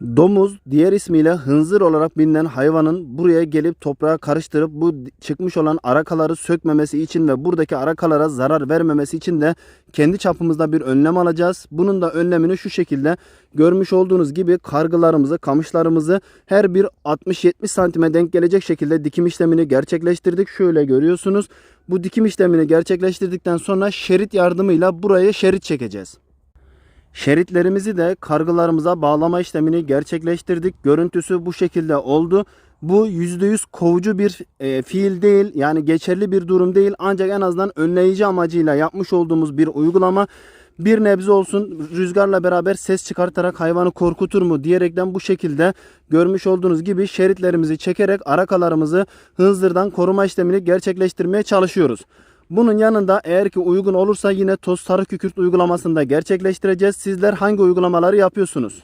Domuz, diğer ismiyle hınzır olarak bilinen hayvanın buraya gelip toprağa karıştırıp bu çıkmış olan arakaları sökmemesi için ve buradaki arakalara zarar vermemesi için de kendi çapımızda bir önlem alacağız. Bunun da önlemini şu şekilde görmüş olduğunuz gibi kargılarımızı, kamışlarımızı her bir 60-70 santime denk gelecek şekilde dikim işlemini gerçekleştirdik. Şöyle görüyorsunuz. Bu dikim işlemini gerçekleştirdikten sonra şerit yardımıyla buraya şerit çekeceğiz. Şeritlerimizi de kargılarımıza bağlama işlemini gerçekleştirdik. Görüntüsü bu şekilde oldu. Bu %100 kovucu bir e, fiil değil yani geçerli bir durum değil ancak en azından önleyici amacıyla yapmış olduğumuz bir uygulama bir nebze olsun rüzgarla beraber ses çıkartarak hayvanı korkutur mu diyerekten bu şekilde görmüş olduğunuz gibi şeritlerimizi çekerek arakalarımızı hınzırdan koruma işlemini gerçekleştirmeye çalışıyoruz. Bunun yanında eğer ki uygun olursa yine toz sarı kükürt uygulamasını da gerçekleştireceğiz. Sizler hangi uygulamaları yapıyorsunuz?